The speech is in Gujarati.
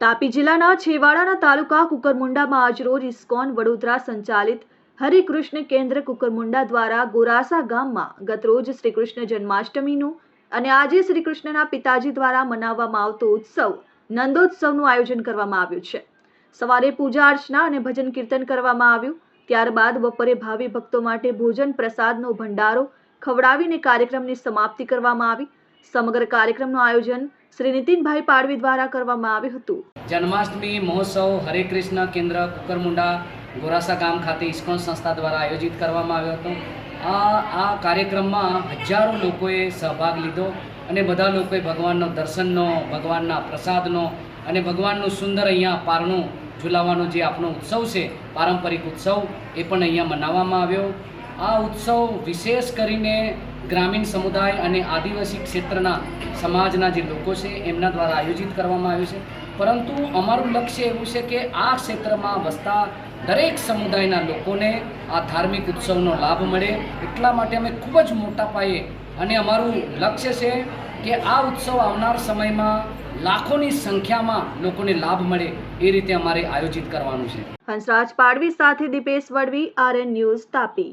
તાપી જિલ્લાના છેવાડાના તાલુકા કુકરમુંડામાં આજરોજ ઇસ્કોન વડોદરા સંચાલિત હરિકૃષ્ણ કેન્દ્ર કુકરમુંડા દ્વારા ગોરાસા ગામમાં ગતરોજ શ્રીકૃષ્ણ જન્માષ્ટમીનું અને આજે શ્રીકૃષ્ણના પિતાજી દ્વારા મનાવવામાં આવતો ઉત્સવ નંદોત્સવનું આયોજન કરવામાં આવ્યું છે. સવારે પૂજા અર્ચના અને ભજન કીર્તન કરવામાં આવ્યું. ત્યારબાદ બપોરે ભાવિ ભક્તો માટે ભોજન પ્રસાદનો ભંડારો ખવડાવીને કાર્યક્રમની સમાપ્તિ કરવામાં આવી. સમગ્ર કાર્યક્રમનું આયોજન શ્રી નીતિનભાઈ પાડવી દ્વારા કરવામાં આવ્યું હતું. જન્માષ્ટમી મહોત્સવ હરે કૃષ્ણ કેન્દ્ર કુકરમુંડા ગોરાસા ગામ ખાતે ઇસ્કોન સંસ્થા દ્વારા આયોજિત કરવામાં આવ્યો હતો. આ આ કાર્યક્રમમાં હજારો લોકોએ સહભાગ લીધો અને બધા લોકોએ ભગવાનનો દર્શનનો, ભગવાનના પ્રસાદનો અને ભગવાનનું સુંદર અહીંયા પારણું ઝુલાવવાનો જે આપણો ઉત્સવ છે, પારંપરિક ઉત્સવ, એ પણ અહીંયા મનાવવામાં આવ્યો. આ ઉત્સવ વિશેષ કરીને ગ્રામીણ સમુદાય અને આદિવાસી ક્ષેત્રના સમાજના જે લોકો છે, એમના દ્વારા આયોજિત કરવામાં આવ્યું છે. પરંતુ અમારું લક્ષ્ય એવું છે કે આ ક્ષેત્રમાં વસતા દરેક સમુદાયના લોકોને આ ધાર્મિક ઉત્સવનો લાભ મળે. એટલા માટે અમે ખૂબ જ મોટા પાયે અને અમારું લક્ષ્ય છે કે આ ઉત્સવ આવનાર સમયમાં લાખોની સંખ્યામાં લોકોને લાભ મળે એ રીતે અમારે આયોજિત કરવાનું છે. હંસરાજ પાડવી સાથે દીપેશ વડવી, આરએન ન્યૂઝ તાપી.